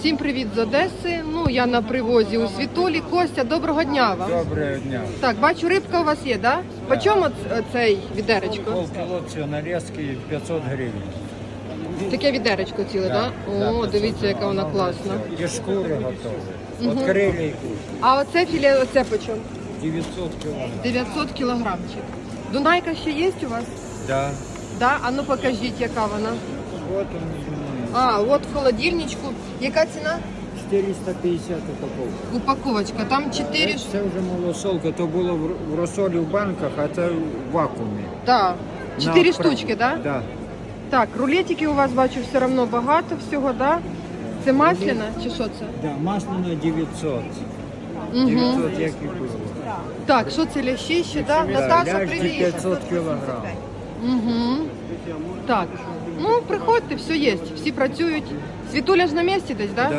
Всім привіт з Одеси. Ну я на привозі у Світолі. Костя, доброго дня вам. Доброго дня. Так, бачу, рибка у вас є, да? По чому цей відеречко? Полкіло цієї нарізки 500 гривень. Таке відеречко ціле, да? Да, О, 500 дивіться, яка вона класна. І шкури готові. От крилі А оце філе, оце по чому? 900 кілограмів. 900 кілограмчик. Дунайка ще є у вас? Да. Да? А ну покажіть, яка вона. От А, от в холодильничку. Яка ціна? 450 упаковка. Упаковочка. Там 4 ш- Це вже малосолка, то було в розсолі в банках, а це в вакуумі. Да. 4 отправку. штучки, да? Да. Так, рулетики у вас бачу все одно багато всього, да? Це масляна чи що це? Да, масло на 900. Угу. 900 як і було. Так, що це лящі ще, да? Да, Наташа, привіт. 500 кілограм. Угу. Так, ну приходьте, все є, всі працюють. Світуля ж на місці десь, да?